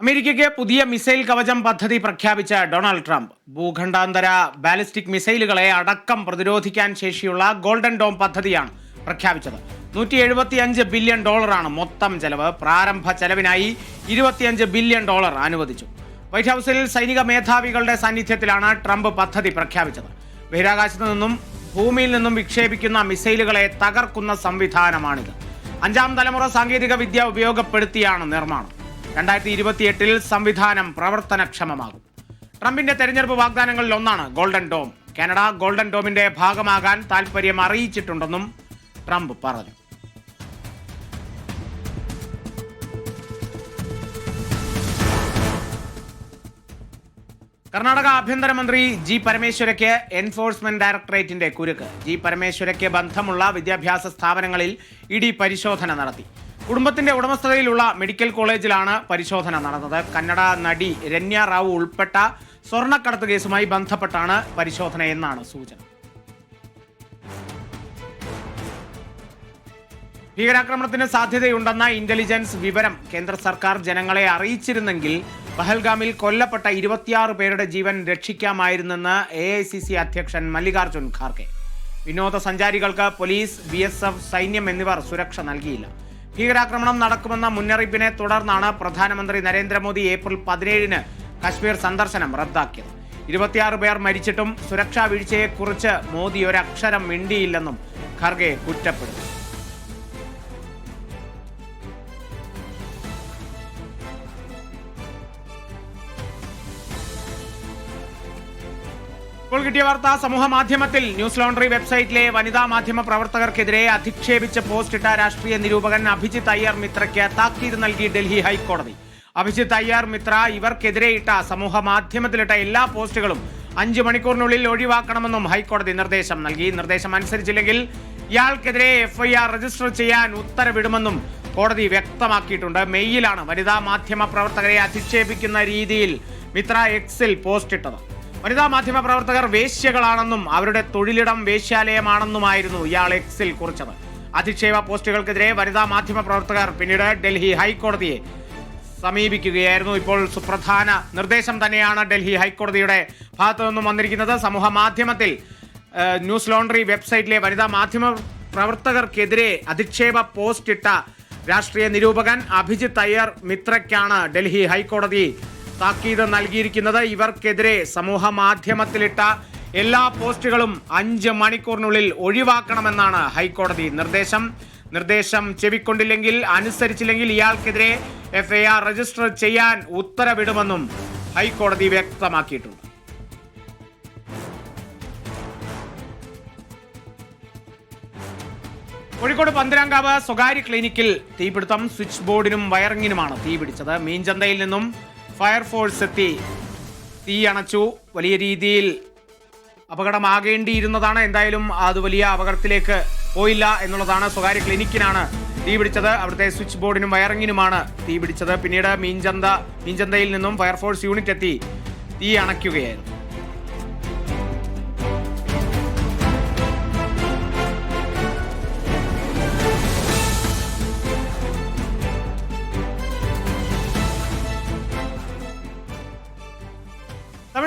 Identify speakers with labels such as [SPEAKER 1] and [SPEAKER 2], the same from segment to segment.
[SPEAKER 1] അമേരിക്കയ്ക്ക് പുതിയ മിസൈൽ കവചം പദ്ധതി പ്രഖ്യാപിച്ച ഡൊണാൾഡ് ട്രംപ് ഭൂഖണ്ഡാന്തര ബാലിസ്റ്റിക് മിസൈലുകളെ അടക്കം പ്രതിരോധിക്കാൻ ശേഷിയുള്ള ഗോൾഡൻ ഡോം പദ്ധതിയാണ് പ്രഖ്യാപിച്ചത്. നൂറ്റി എഴുപത്തിയഞ്ച് ബില്യൺ ഡോളറാണ് മൊത്തം ചെലവ്. പ്രാരംഭ ചെലവിനായി ഇരുപത്തിയഞ്ച് ബില്യൺ ഡോളർ അനുവദിച്ചു. വൈറ്റ് ഹൗസിൽ സൈനിക മേധാവികളുടെ സാന്നിധ്യത്തിലാണ് ട്രംപ് പദ്ധതി പ്രഖ്യാപിച്ചത്. ബഹിരാകാശത്ത് നിന്നും ഭൂമിയിൽ നിന്നും വിക്ഷേപിക്കുന്ന മിസൈലുകളെ തകർക്കുന്ന സംവിധാനമാണിത്. അഞ്ചാം തലമുറ സാങ്കേതിക വിദ്യ ഉപയോഗപ്പെടുത്തിയാണ് നിർമ്മാണം. രണ്ടായിരത്തി ഇരുപത്തിയെട്ടിൽ സംവിധാനം പ്രവർത്തനക്ഷമമാകും. ട്രംപിന്റെ തെരഞ്ഞെടുപ്പ് വാഗ്ദാനങ്ങളിൽ ഒന്നാണ് ഗോൾഡൻ ഡോം. കാനഡ ഗോൾഡൻ ഡോമിന്റെ ഭാഗമാകാൻ താൽപര്യം അറിയിച്ചിട്ടുണ്ടെന്നും ട്രംപ് പറഞ്ഞു. കർണാടക ആഭ്യന്തരമന്ത്രി ജി പരമേശ്വരയ്ക്ക് എൻഫോഴ്സ്മെന്റ് ഡയറക്ടറേറ്റിന്റെ കുരുക്ക്. ജി പരമേശ്വരയ്ക്ക് ബന്ധമുള്ള വിദ്യാഭ്യാസ സ്ഥാപനങ്ങളിൽ ഇഡി പരിശോധന നടത്തി. കുടുംബത്തിന്റെ ഉടമസ്ഥതയിലുള്ള മെഡിക്കൽ കോളേജിലാണ് പരിശോധന നടന്നത്. കന്നഡ നടി രന്യ റാവു ഉൾപ്പെട്ട സ്വർണക്കടത്ത് കേസുമായി ബന്ധപ്പെട്ടാണ് പരിശോധന എന്നാണ് സൂചന. ഭീകരാക്രമണത്തിന് സാധ്യതയുണ്ടെന്ന ഇന്റലിജൻസ് വിവരം കേന്ദ്ര സർക്കാർ ജനങ്ങളെ അറിയിച്ചിരുന്നെങ്കിൽ പഹൽഗാമിൽ കൊല്ലപ്പെട്ട ഇരുപത്തിയാറ് പേരുടെ ജീവൻ രക്ഷിക്കാമായിരുന്നെന്ന് എ ഐ സി സി അധ്യക്ഷൻ മല്ലികാർജുൻ ഖാർഗെ. വിനോദസഞ്ചാരികൾക്ക് പോലീസ് ബി എസ് എഫ് സൈന്യം എന്നിവർ സുരക്ഷ നൽകിയില്ല. ഭീകരാക്രമണം നടക്കുമെന്ന മുന്നറിയിപ്പിനെ തുടർന്നാണ് പ്രധാനമന്ത്രി നരേന്ദ്രമോദി ഏപ്രിൽ പതിനേഴിന് കശ്മീർ സന്ദർശനം റദ്ദാക്കിയത്. ഇരുപത്തിയാറ് പേർ മരിച്ചിട്ടും സുരക്ഷാ വീഴ്ചയെക്കുറിച്ച് മോദി ഒരക്ഷരം മിണ്ടിയില്ലെന്നും ഖർഗെ കുറ്റപ്പെടുത്തി. ഇപ്പോൾ കിട്ടിയ വാർത്ത സമൂഹ മാധ്യമത്തിൽ ന്യൂസ് ലോണ്ടറി വെബ്സൈറ്റിലെ വനിതാ മാധ്യമ പ്രവർത്തകർക്കെതിരെ അധിക്ഷേപിച്ച പോസ്റ്റ് ഇട്ട രാഷ്ട്രീയ നിരൂപകൻ അഭിജിത് അയ്യർ മിത്രയ്ക്ക് താക്കീത് നൽകി ഡൽഹി ഹൈക്കോടതി. അഭിജിത് അയ്യർ മിത്ര ഇവർക്കെതിരെ ഇട്ട സമൂഹ മാധ്യമത്തിലിട്ട എല്ലാ പോസ്റ്റുകളും അഞ്ചു മണിക്കൂറിനുള്ളിൽ ഒഴിവാക്കണമെന്നും ഹൈക്കോടതി നിർദ്ദേശം നൽകി. നിർദ്ദേശം അനുസരിച്ചില്ലെങ്കിൽ ഇയാൾക്കെതിരെ എഫ്ഐആർ രജിസ്റ്റർ ചെയ്യാൻ ഉത്തരവിടുമെന്നും കോടതി വ്യക്തമാക്കിയിട്ടുണ്ട്. മെയ്യിലാണ് വനിതാ മാധ്യമ പ്രവർത്തകരെ അധിക്ഷേപിക്കുന്ന രീതിയിൽ മിത്ര എക്സിൽ പോസ്റ്റിട്ടത് വനിതാ മാധ്യമ പ്രവർത്തകർ വേശ്യകളാണെന്നും അവരുടെ തൊഴിലിടം വേശ്യാലയമാണെന്നുമായിരുന്നു ഇയാൾ എക്സിൽ കുറിച്ചത്. അധിക്ഷേപ പോസ്റ്റുകൾക്കെതിരെ വനിതാ മാധ്യമ പ്രവർത്തകർ പിന്നീട് ഡൽഹി ഹൈക്കോടതിയെ സമീപിക്കുകയായിരുന്നു. ഇപ്പോൾ സുപ്രധാന നിർദ്ദേശം തന്നെയാണ് ഡൽഹി ഹൈക്കോടതിയുടെ ഭാഗത്തു നിന്നും വന്നിരിക്കുന്നത്. സമൂഹ മാധ്യമത്തിൽ ന്യൂസ് ലോണ്ടറി വെബ്സൈറ്റിലെ വനിതാ മാധ്യമ പ്രവർത്തകർക്കെതിരെ അധിക്ഷേപ പോസ്റ്റ് ഇട്ട രാഷ്ട്രീയ നിരൂപകൻ അഭിജിത് അയ്യർ മിത്രയ്ക്കാണ് ഡൽഹി ഹൈക്കോടതി താക്കീത് നൽകിയിരിക്കുന്നത് ഇവർക്കെതിരെ സമൂഹ മാധ്യമത്തിലിട്ട എല്ലാ പോസ്റ്റുകളും അഞ്ച് മണിക്കൂറിനുള്ളിൽ ഒഴിവാക്കണമെന്നാണ് ഹൈക്കോടതി നിർദ്ദേശം. നിർദ്ദേശം ചെവിക്കൊണ്ടില്ലെങ്കിൽ അനുസരിച്ചില്ലെങ്കിൽ ഇയാൾക്കെതിരെ എഫ്ഐആർ രജിസ്റ്റർ ചെയ്യാൻ ഉത്തരവിടുമെന്നും ഹൈക്കോടതി വ്യക്തമാക്കിയിട്ടുണ്ട്. കോഴിക്കോട് പന്തരാങ്കാവ് സ്വകാര്യ ക്ലിനിക്കിൽ തീപിടുത്തം സ്വിച്ച് ബോർഡിനും വയറിങ്ങിനുമാണ് തീപിടിച്ചത്. മീൻചന്തയിൽ നിന്നും ഫയർഫോഴ്സ് എത്തി തീ അണച്ചു. വലിയ രീതിയിൽ അപകടമാകേണ്ടിയിരുന്നതാണ്. എന്തായാലും അത് വലിയ അപകടത്തിലേക്ക് പോയില്ല എന്നുള്ളതാണ് സ്വകാര്യ ക്ലിനിക്കിനാണ് തീ പിടിച്ചത്. അവിടുത്തെ സ്വിച്ച് ബോർഡിനും വയറിങ്ങിനുമാണ് തീ പിടിച്ചത്. പിന്നീട് മീൻചന്ത മീൻചന്തയിൽ നിന്നും ഫയർഫോഴ്സ് യൂണിറ്റ് എത്തി. തീ അണയ്ക്കുകയായിരുന്നു.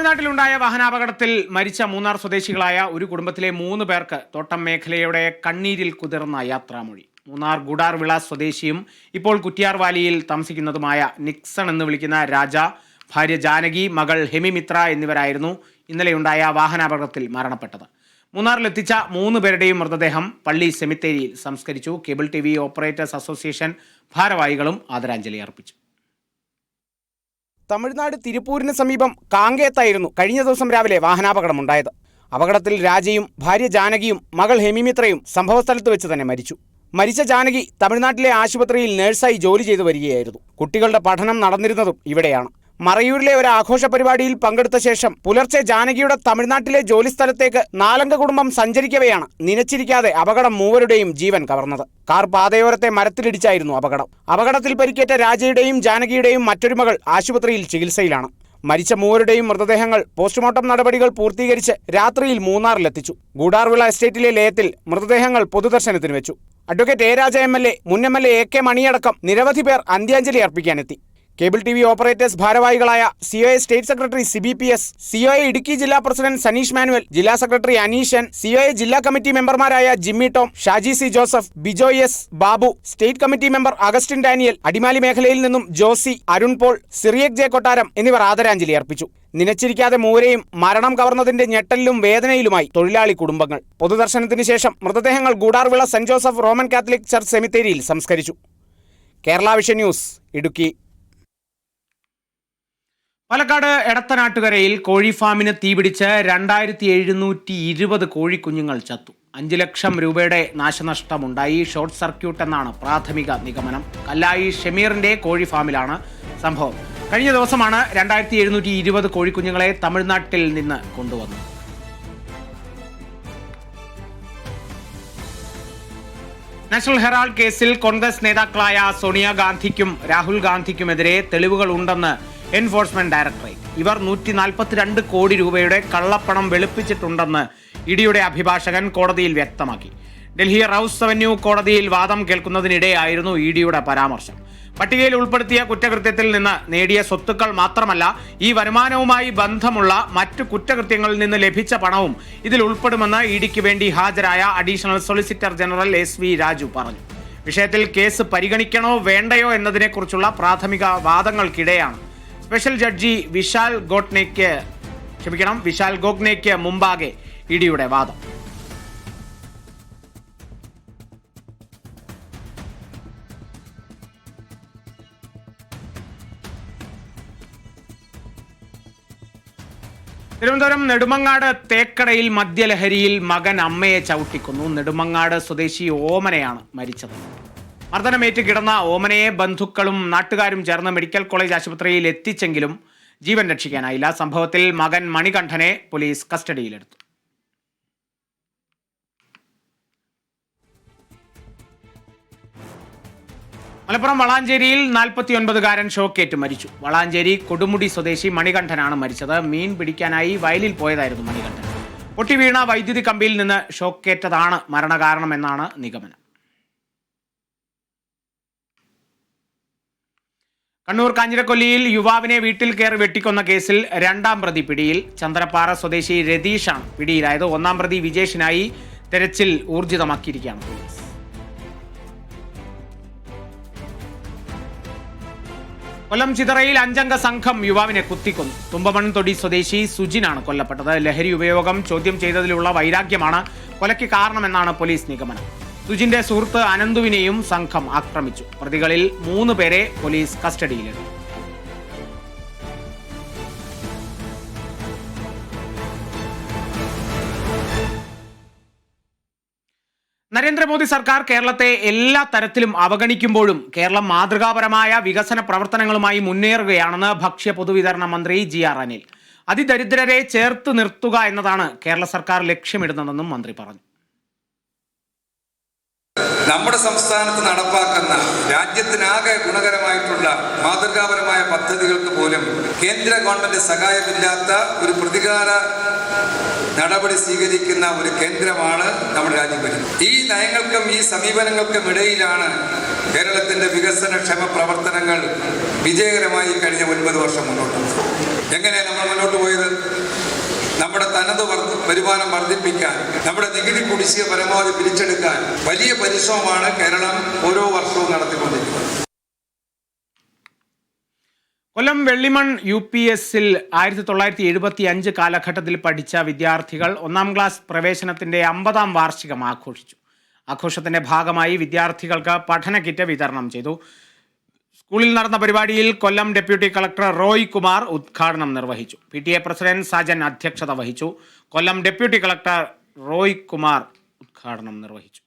[SPEAKER 1] തമിഴ്നാട്ടിലുണ്ടായ വാഹനാപകടത്തിൽ മരിച്ച മൂന്നാർ സ്വദേശികളായ ഒരു കുടുംബത്തിലെ മൂന്ന് പേർക്ക് തോട്ടം മേഖലയുടെ കണ്ണീരിൽ കുതിർന്ന യാത്രാമൊഴി. മൂന്നാർ ഗുഡാർ വിള സ്വദേശിയും ഇപ്പോൾ കുറ്റിയാർവാലിയിൽ താമസിക്കുന്നതുമായ നിക്സൺ എന്ന് വിളിക്കുന്ന രാജ ഭാര്യ ജാനകി മകൾ ഹെമിമിത്ര എന്നിവരായിരുന്നു ഇന്നലെയുണ്ടായ വാഹനാപകടത്തിൽ മരണപ്പെട്ടത്. മൂന്നാറിലെത്തിച്ച മൂന്ന് പേരുടെയും മൃതദേഹം പള്ളി സെമിത്തേരിയിൽ സംസ്കരിച്ചു. Cable T V operators association ഭാരവാഹികളും ആദരാഞ്ജലി അർപ്പിച്ചു. തമിഴ്നാട് തിരുപ്പൂരിന് സമീപം കാങ്കേത്തായിരുന്നു കഴിഞ്ഞ ദിവസം രാവിലെ വാഹനാപകടമുണ്ടായത്. അപകടത്തിൽ രാജയും ഭാര്യ ജാനകിയും മകൾ ഹെമിമിത്രയും സംഭവസ്ഥലത്ത് വെച്ച് തന്നെ മരിച്ചു. മരിച്ച ജാനകി തമിഴ്നാട്ടിലെ ആശുപത്രിയിൽ നഴ്സായി ജോലി ചെയ്തു വരികയായിരുന്നു. കുട്ടികളുടെ പഠനം നടന്നിരുന്നതും ഇവിടെയാണ്. മറയൂരിലെ ഒരു ആഘോഷ പരിപാടിയിൽ പങ്കെടുത്ത ശേഷം പുലർച്ചെ ജാനകിയുടെ തമിഴ്നാട്ടിലെ ജോലിസ്ഥലത്തേക്ക് നാലംഗ കുടുംബം സഞ്ചരിക്കവെയാണ് നനച്ചിരിക്കാതെ അപകടം മൂവരുടെയും ജീവൻ കവർന്നത്. കാർ പാതയോരത്തെ മരത്തിലിടിച്ചായിരുന്നു അപകടം. അപകടത്തിൽ പരിക്കേറ്റ രാജയുടെയും ജാനകിയുടെയും മറ്റൊരു മകൾ ആശുപത്രിയിൽ ചികിത്സയിലാണ്. മരിച്ച മൂവരുടെയും മൃതദേഹങ്ങൾ പോസ്റ്റ്മോർട്ടം നടപടികൾ പൂർത്തീകരിച്ച് രാത്രിയിൽ മൂന്നാറിലെത്തിച്ചു. ഗൂഡാർവിള എസ്റ്റേറ്റിലെ ലയത്തിൽ മൃതദേഹങ്ങൾ പൊതുദർശനത്തിന് വെച്ചു. Advocate A Raja M L A മുൻ എം എൽ എ കെ മണിയടക്കം നിരവധി പേർ അന്ത്യാഞ്ജലി അർപ്പിക്കാനെത്തി. കേബിൾ ടി വി ഓപ്പറേറ്റേഴ്സ് ഭാരവാഹികളായ C O A state secretary Sibi P S C O A Idukki ജില്ലാ പ്രസിഡന്റ് സനീഷ് മാനുവൽ ജില്ലാ secretary Aneeshan C O A ജില്ലാ കമ്മിറ്റി മെമ്പർമാരായ Jimmy Tom Shaji C Joseph Bijo S Babu state committee member Augustine Daniel Adimali മേഖലയിൽ നിന്നും Josy Arun Paul Cyriac J Kottaram എന്നിവർ ആദരാഞ്ജലി അർപ്പിച്ചു. നിലച്ചിരിക്കാതെ മൂവരെയും മരണം കവർന്നതിന്റെ ഞെട്ടലിലും വേദനയിലുമായി തൊഴിലാളി കുടുംബങ്ങൾ. പൊതുദർശനത്തിന് ശേഷം മൃതദേഹങ്ങൾ Gudarvila saint Joseph Roman Catholic church സെമിത്തേരിയിൽ സംസ്കരിച്ചു. Kerala vision news Idukki. Palakkad എടത്തനാട്ടുകരയിൽ കോഴി ഫാമിന് തീപിടിച്ച് രണ്ടായിരത്തി എഴുന്നൂറ്റി ഇരുപത് കോഴിക്കുഞ്ഞുങ്ങൾ ചത്തു. അഞ്ച് ലക്ഷം രൂപയുടെ നാശനഷ്ടമുണ്ടായി. ഷോർട്ട് സർക്യൂട്ട് എന്നാണ് പ്രാഥമിക നിഗമനം. കല്ലായി ഷമീറിന്റെ കോഴി ഫാമിലാണ് സംഭവം. കഴിഞ്ഞ ദിവസമാണ് രണ്ടായിരത്തി എഴുന്നൂറ്റി ഇരുപത് കോഴിക്കുഞ്ഞുങ്ങളെ തമിഴ്നാട്ടിൽ നിന്ന് കൊണ്ടുവന്നത്. നാഷണൽ ഹെറാൾഡ് കേസിൽ കോൺഗ്രസ് നേതാക്കളായ സോണിയാഗാന്ധിക്കും രാഹുൽ ഗാന്ധിക്കുമെതിരെ തെളിവുകൾ ഉണ്ടെന്ന് എൻഫോഴ്സ്മെന്റ് ഡയറക്ടറേറ്റ് ഇവർ നൂറ്റി നാൽപ്പത്തിരണ്ട് കോടി രൂപയുടെ കള്ളപ്പണം വെളുപ്പിച്ചിട്ടുണ്ടെന്ന് ഇഡിയുടെ അഭിഭാഷകൻ കോടതിയിൽ വ്യക്തമാക്കി. ഡൽഹി റൌസ് അവന്യൂ കോടതിയിൽ വാദം കേൾക്കുന്നതിനിടെയായിരുന്നു ഇഡിയുടെ പരാമർശം. പട്ടികയിൽ ഉൾപ്പെടുത്തിയ കുറ്റകൃത്യത്തിൽ നിന്ന് നേടിയ സ്വത്തുക്കൾ മാത്രമല്ല ഈ വരുമാനവുമായി ബന്ധമുള്ള മറ്റു കുറ്റകൃത്യങ്ങളിൽ നിന്ന് ലഭിച്ച പണവും ഇതിൽ ഉൾപ്പെടുമെന്ന് ഇഡിക്ക് വേണ്ടി ഹാജരായ additional solicitor general S V Raju പറഞ്ഞു. വിഷയത്തിൽ കേസ് പരിഗണിക്കണോ വേണ്ടയോ എന്നതിനെക്കുറിച്ചുള്ള പ്രാഥമിക വാദങ്ങൾക്കിടെയാണ്. സ്പെഷ്യൽ ജഡ്ജി വിശാൽ ഗോട്ട്നേക്ക് ക്ഷമിക്കണം വിശാൽ ഗോഗ്നേക്ക് മുമ്പാകെ ഇഡിയുടെ വാദം. തിരുവനന്തപുരം നെടുമങ്ങാട് തേക്കടയിൽ മദ്യലഹരിയിൽ മകൻ അമ്മയെ ചവിട്ടിക്കുന്നു. നെടുമങ്ങാട് സ്വദേശി ഓമനയാണ് മരിച്ചത്. മർദ്ദനമേറ്റ് കിടന്ന ഓമനയെ ബന്ധുക്കളും നാട്ടുകാരും ചേർന്ന് മെഡിക്കൽ കോളേജ് ആശുപത്രിയിൽ എത്തിച്ചെങ്കിലും ജീവൻ രക്ഷിക്കാനായില്ല. സംഭവത്തിൽ മകൻ മണികണ്ഠനെ പോലീസ് കസ്റ്റഡിയിലെടുത്തു. മലപ്പുറം വളാഞ്ചേരിയിൽ നാൽപ്പത്തിയൊൻപതുകാരൻ ഷോക്കേറ്റ് മരിച്ചു. വളാഞ്ചേരി കൊടുമുടി സ്വദേശി മണികണ്ഠനാണ് മരിച്ചത്. മീൻ പിടിക്കാനായി വയലിൽ പോയതായിരുന്നു മണികണ്ഠൻ. പൊട്ടി വീണ വൈദ്യുതി കമ്പിയിൽ നിന്ന് ഷോക്കേറ്റതാണ് മരണകാരണമെന്നാണ് നിഗമനം. കണ്ണൂർ കാഞ്ഞിരക്കൊല്ലിയിൽ യുവാവിനെ വീട്ടിൽ കയറി വെട്ടിക്കൊന്ന കേസിൽ രണ്ടാം പ്രതി പിടിയിൽ. ചന്ദ്രപ്പാറ സ്വദേശി രതീഷാണ് പിടിയിലായത്. ഒന്നാം പ്രതി വിജേഷിനായി തെരച്ചിൽ ഊർജിതമാക്കിയിരിക്കുകയാണ് പോലീസ്. കൊല്ലം ചിതറയിൽ അഞ്ചംഗ സംഘം യുവാവിനെ കുത്തിക്കൊന്നു. തുമ്പമൺതൊടി സ്വദേശി സുജിനാണ് കൊല്ലപ്പെട്ടത്. ലഹരി ഉപയോഗം ചോദ്യം ചെയ്തതിലുള്ള വൈരാഗ്യമാണ് കൊലയ്ക്ക് കാരണമെന്നാണ് പോലീസ് നിഗമനം. സുജിന്റെ സുഹൃത്ത് അനന്തുവിനെയും സംഘം ആക്രമിച്ചു. പ്രതികളിൽ മൂന്ന് പേരെ പോലീസ് കസ്റ്റഡിയിലെടുത്തു. നരേന്ദ്രമോദി സർക്കാർ കേരളത്തെ എല്ലാ തരത്തിലും അവഗണിക്കുമ്പോഴും കേരളം മാതൃകാപരമായ വികസന പ്രവർത്തനങ്ങളുമായി മുന്നേറുകയാണെന്ന് ഭക്ഷ്യ പൊതുവിതരണ മന്ത്രി ജി ആർ അനിൽ. അതിദരിദ്രരെ ചേർത്ത് നിർത്തുക എന്നതാണ് കേരള സർക്കാർ ലക്ഷ്യമിടുന്നതെന്നും മന്ത്രി പറഞ്ഞു.
[SPEAKER 2] നമ്മുടെ സംസ്ഥാനത്ത് നടപ്പാക്കുന്ന രാജ്യത്തിനാകെ ഗുണകരമായിട്ടുള്ള മാതൃകാപരമായ പദ്ധതികൾക്ക് പോലും കേന്ദ്ര ഗവൺമെന്റ് സഹായമില്ലാത്ത ഒരു പ്രതികാര നടപടി സ്വീകരിക്കുന്ന ഒരു കേന്ദ്രമാണ് നമ്മുടെ രാജ്യം വരുന്നത് ഈ നയങ്ങൾക്കും ഈ സമീപനങ്ങൾക്കും ഇടയിലാണ് കേരളത്തിന്റെ വികസന ക്ഷേമ പ്രവർത്തനങ്ങൾ വിജയകരമായി കഴിഞ്ഞ ഒൻപത് വർഷം മുന്നോട്ട്. എങ്ങനെയാണ് നമ്മൾ മുന്നോട്ട് പോയത് തനത് വരുമാനം വർദ്ധിപ്പിക്കാൻ നമ്മുടെ നികുതി കുടിശ്ശിക പരമാവധി പിരിച്ചെടുക്കാൻ വലിയ പരിശ്രമമാണ് കേരളം ഓരോ വർഷവും നടത്തിക്കൊണ്ടിരിക്കുന്നത്.
[SPEAKER 1] കൊല്ലം വെള്ളിമൺ യു പി എസിൽ ആയിരത്തി തൊള്ളായിരത്തി എഴുപത്തി അഞ്ച് കാലഘട്ടത്തിൽ പഠിച്ച വിദ്യാർത്ഥികൾ ഒന്നാം ക്ലാസ് പ്രവേശനത്തിന്റെ അമ്പതാം വാർഷികം ആഘോഷിച്ചു. ആഘോഷത്തിന്റെ ഭാഗമായി വിദ്യാർത്ഥികൾക്ക് പഠന കിറ്റ് വിതരണം ചെയ്തു. സ്കൂളിൽ നടന്ന പരിപാടിയിൽ കൊല്ലം ഡെപ്യൂട്ടി കളക്ടർ റോയ് കുമാർ ഉദ്ഘാടനം നിർവഹിച്ചു. P T A president Sajan അധ്യക്ഷത വഹിച്ചു. കൊല്ലം ഡെപ്യൂട്ടി കളക്ടർ റോയ് കുമാർ ഉദ്ഘാടനം നിർവഹിച്ചു.